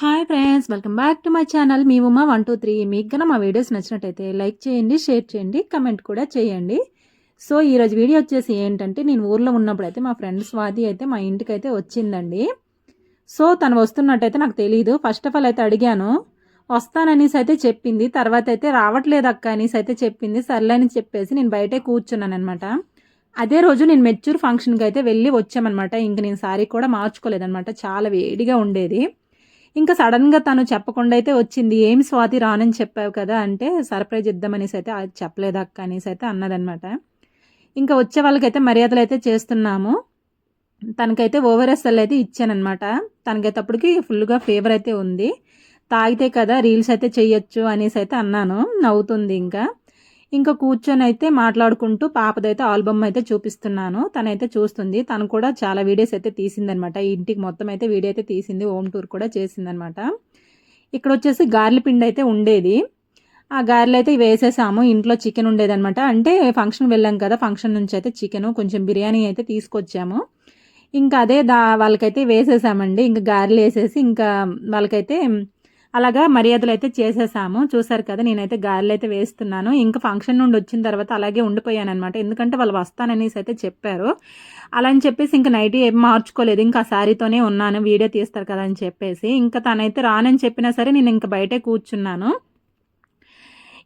Hi friends welcome back to my channel me Uma one two three మీకు గన మా videos నచ్చినట్టయితే లైక్ చేయండి షేర్ చేయండి కమెంట్ కూడా చేయండి. సో ఈరోజు వీడియో వచ్చేసి ఏంటంటే నేను ఊర్లో ఉన్నప్పుడు అయితే మా ఫ్రెండ్ స్వాతి అయితే మా ఇంటికి అయితే వచ్చిందండి. సో తను వస్తున్నట్టయితే నాకు తెలియదు ఫస్ట్ ఆఫ్ ఆల్ అయితే అడిగాను. వస్తాననేసి అయితే చెప్పింది. తర్వాత అయితే రావట్లేదు అక్క అనేసి అయితే చెప్పింది. సర్లే అని చెప్పేసి నేను బయటే కూర్చున్నాను అనమాట అదే రోజు నేను మెచ్యూర్ ఫంక్షన్కి అయితే వెళ్ళి వచ్చామన్నమాట. ఇంక నేను సారీ కూడా మార్చుకోలేదనమాట చాలా వేడిగా ఉండేది. ఇంకా సడన్గా తను చెప్పకుండా అయితే వచ్చింది. ఏమి స్వాతి రానని చెప్పావు కదా అంటే సర్ప్రైజ్ ఇద్దామనేసి అయితే అది చెప్పలేదు అక్క అనేసి అయితే అన్నదనమాట ఇంకా వచ్చే వాళ్ళకైతే మర్యాదలు అయితే చేస్తున్నాము. తనకైతే ఓవర్ఎస్ఎల్ అయితే ఇచ్చానమాట తనకైతే అప్పటికి ఫుల్గా ఫేవర్ అయితే ఉంది. తాగితే కదా రీల్స్ అయితే చేయొచ్చు అనేసి అయితే అన్నాను. నవ్వుతుంది ఇంకా. ఇంకా కూర్చొని అయితే మాట్లాడుకుంటూ పాపదైతే ఆల్బమ్ అయితే చూపిస్తున్నాను. తనైతే చూస్తుంది. తను కూడా చాలా వీడియోస్ అయితే తీసిందనమాట. ఇంటికి మొత్తం అయితే వీడియో అయితే తీసింది. హోమ్ టూర్ కూడా చేసిందనమాట. ఇక్కడ వచ్చేసి గార్లి పిండి అయితే ఉండేది. ఆ గారెలు అయితే వేసేసాము. ఇంట్లో చికెన్ ఉండేదనమాట. అంటే ఫంక్షన్ వెళ్ళాం కదా. ఫంక్షన్ నుంచి అయితే చికెన్ కొంచెం బిర్యానీ అయితే తీసుకొచ్చాము. ఇంకా అదే దా వాళ్ళకైతే వేసేసామండి. ఇంకా గారెలు వేసేసి ఇంకా వాళ్ళకైతే అలాగా మర్యాదలు అయితే చేసేసాము. చూసారు కదా నేనైతే గారెలు అయితే వేస్తున్నాను. ఇంకా ఫంక్షన్ నుండి వచ్చిన తర్వాత అలాగే ఉండిపోయాను అనమాట ఎందుకంటే వాళ్ళు వస్తాననేసి అయితే చెప్పారు. అలా అని చెప్పేసి ఇంకా నైట్ ఏం మార్చుకోలేదు. ఇంకా శారీతోనే ఉన్నాను. వీడియో తీస్తారు కదా అని చెప్పేసి. ఇంకా తనైతే రానని చెప్పినా సరే నేను ఇంకా బయటే కూర్చున్నాను.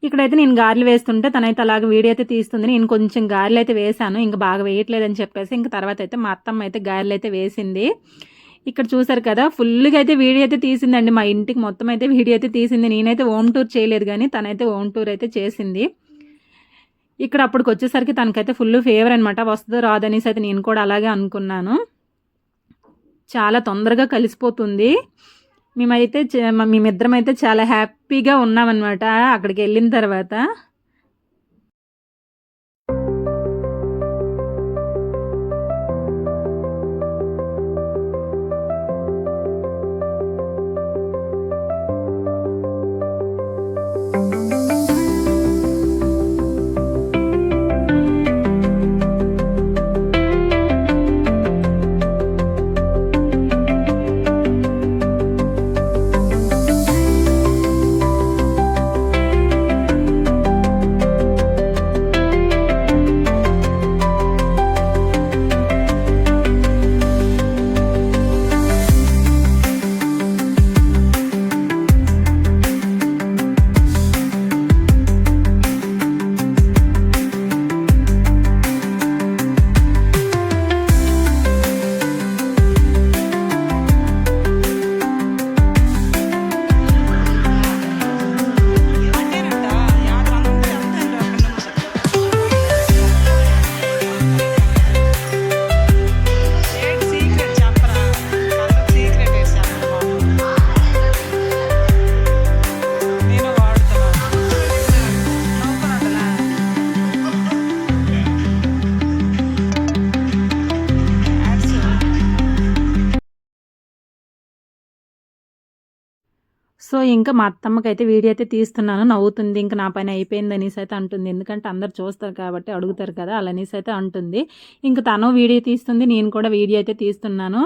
ఇక్కడైతే నేను గారెలు వేస్తుంటే తనైతే అలాగ వీడియో అయితే తీస్తుంది. నేను కొంచెం గారెలు అయితే వేశాను. ఇంకా బాగా వేయట్లేదని చెప్పేసి ఇంకా తర్వాత అయితే మా అత్తమ్మ అయితే గారెలు అయితే వేసింది. ఇక్కడ చూసారు కదా ఫుల్గా అయితే వీడియో అయితే తీసిందండి. మా ఇంటికి మొత్తం అయితే వీడియో అయితే తీసింది. నేనైతే హోమ్ టూర్ చేయలేదు కానీ తనైతే హోమ్ టూర్ అయితే చేసింది. ఇక్కడ అప్పటికి వచ్చేసరికి తనకైతే ఫుల్ ఫేవర్ అనమాట వస్తుందో రాదనేసి అయితే నేను కూడా అలాగే అనుకున్నాను. చాలా తొందరగా కలిసిపోతుంది. మేమైతే మేమిద్దరం అయితే చాలా హ్యాపీగా ఉన్నామన్నమాట. అక్కడికి వెళ్ళిన తర్వాత. సో ఇంకా మా అత్తమ్మకి అయితే వీడియో అయితే తీస్తున్నాను. నవ్వుతుంది. ఇంకా నా పైన అయిపోయింది అనేసి అయితే అంటుంది. ఎందుకంటే అందరు చూస్తారు కాబట్టి అడుగుతారు కదా అలానేసి అయితే అంటుంది. ఇంకా తను వీడియో తీస్తుంది. నేను కూడా వీడియో అయితే తీస్తున్నాను.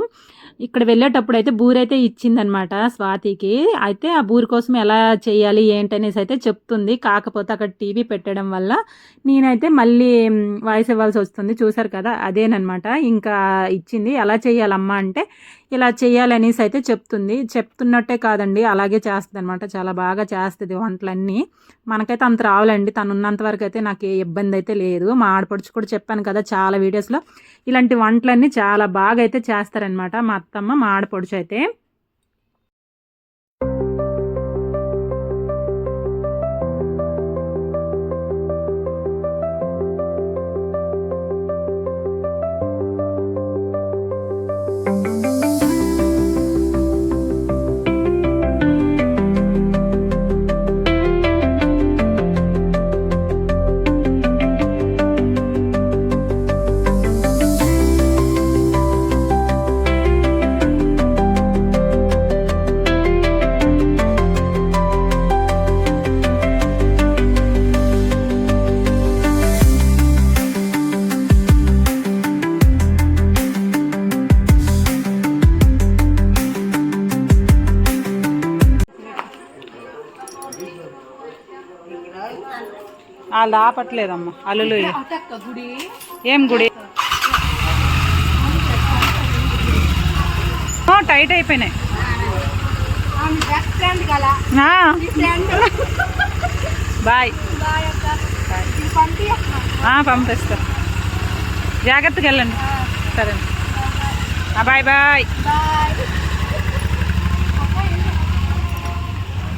ఇక్కడ వెళ్ళేటప్పుడు అయితే బూరైతే ఇచ్చిందనమాట స్వాతికి. అయితే ఆ బూరి కోసం ఎలా చేయాలి ఏంటనేసి అయితే చెప్తుంది. కాకపోతే అక్కడ టీవీ పెట్టడం వల్ల నేనైతే మళ్ళీ వాయిస్ ఇవ్వాల్సి వస్తుంది. చూసారు కదా? అదేనమాట ఇంకా ఇచ్చింది. ఎలా చేయాలమ్మా అంటే ఇలా చేయాలనేసి అయితే చెప్తుంది. చెప్తున్నట్టే కాదండి అలాగే చేస్తుంది అనమాట చాలా బాగా చేస్తుంది వంటలన్నీ. మనకైతే అంత రావాలండి. తను ఉన్నంత వరకు అయితే నాకు ఏ ఇబ్బంది అయితే లేదు. మా ఆడపడుచు కూడా చెప్పాను కదా చాలా వీడియోస్లో. ఇలాంటి వంటలన్నీ చాలా బాగా అయితే చేస్తారనమాట మా అత్తమ్మ మా ఆడపడుచు అయితే. వాళ్ళు ఆపట్లేదమ్మా అల్లులు ఏం గుడి? టైట్ అయిపోయినాయి. బాయ్. పంపిస్తా. జాగ్రత్తగా వెళ్ళండి. సరే బాయ్ బాయ్. బాయ్.